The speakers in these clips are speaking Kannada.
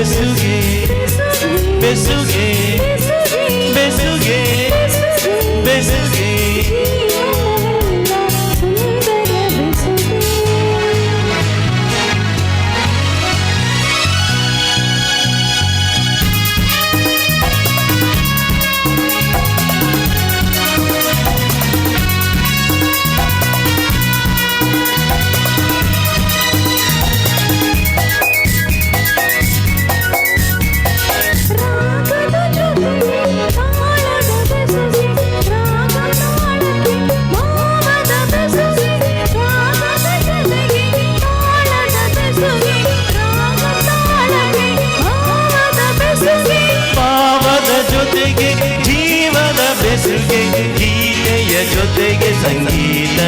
Messuguei, Messuguei.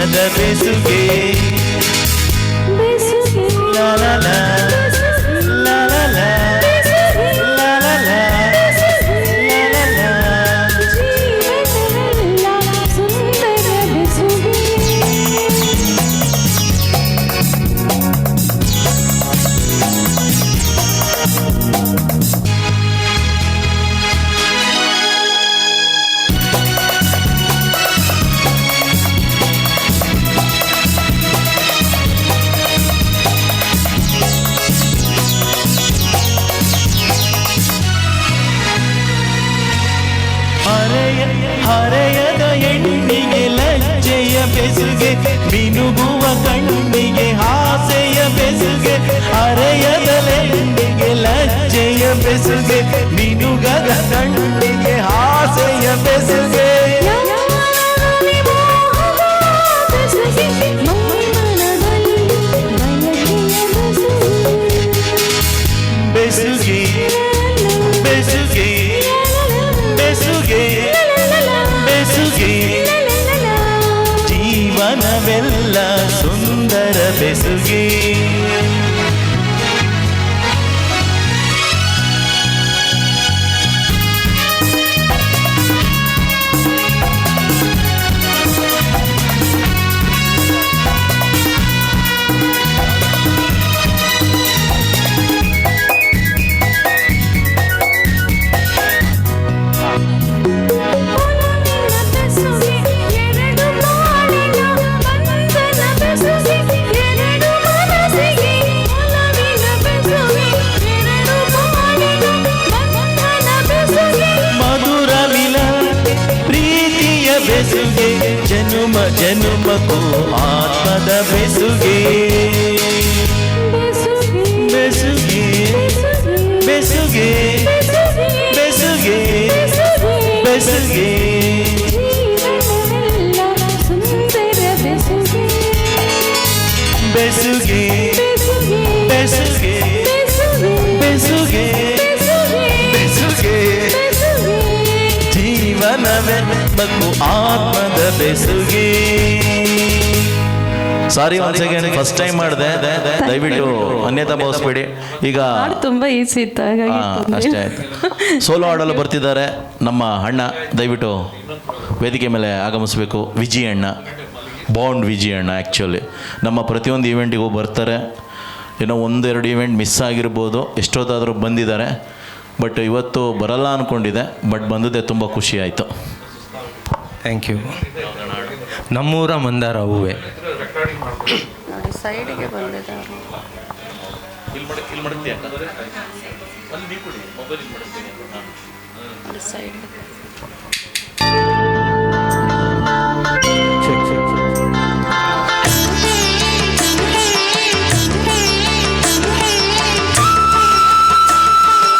ಬೆಸುಗೆ ಬೆಸುಗೆ ಲಾ ಲಾ ಬೆಸುಗೆ ನಿನುಗದ ಕಣ್ಣಿಗೆ ಹಾಸೆಯ ಬೆಸುಗೆ ಬೆಸುಗೆ ಬೆಸುಗೆ ಬೆಸುಗೆ. ಬೆಸುಗೆ. ಜೀವನವೆಲ್ಲ ಸುಂದರ ಬೆಸುಗೆ. ಜನುಮ ಜನುಮಕ್ಕೂ ಆತ್ಮದ ಬೆಸುಗೆ ಬೆಸುಗೆ ಬೆಸುಗೆ ಬೆಸುಗೆ ಬೆಸುಗೆ ಬೆಸುಗೆ ಬೆಸುಗೆ ಬೆಸುಗೆ ಬೆಸುಗೆ ಜೀವನವೇ ಮತ್ತು ಆತ್ಮದ ಬೆಸುಗೆ. Sorry one second first time ಮಾಡಿದೆ. ದಯವಿಟ್ಟು ಅನ್ಯತಾ ಭಾವಿಸ್ಬೇಡಿ ಈಗ ತುಂಬಾ ಈಸಿ ಇತ್ತು ಅಷ್ಟೇ ಆಯ್ತು. ಸೋಲೋ ಆಡಲು ಬರ್ತಿದ್ದಾರೆ ನಮ್ಮ ಅಣ್ಣ. ದಯವಿಟ್ಟು ವೇದಿಕೆ ಮೇಲೆ ಆಗಮಿಸಬೇಕು. ವಿಜಿ ಅಣ್ಣ. ಬಾಂಡ್ ವಿಜಿ ಅಣ್ಣ ಆ್ಯಕ್ಚುಲಿ ನಮ್ಮ ಪ್ರತಿಯೊಂದು ಇವೆಂಟಿಗೂ ಬರ್ತಾರೆ. ಏನೋ ಒಂದೆರಡು ಇವೆಂಟ್ ಮಿಸ್ ಆಗಿರ್ಬೋದು. ಎಷ್ಟೊತ್ತಾದರೂ ಬಂದಿದ್ದಾರೆ. ಬಟ್ ಇವತ್ತು ಬರಲ್ಲ ಅಂದ್ಕೊಂಡಿದೆ ಬಟ್ ಬಂದದ್ದೇ ತುಂಬ ಖುಷಿ ಆಯಿತು. ಥ್ಯಾಂಕ್ ಯು ನಮ್ಮೂರ ಮಂದಾರ ಹೂವೆ. ಸೈಡಿಗೆ ಬಂದಿದೆ ಸೈಡ್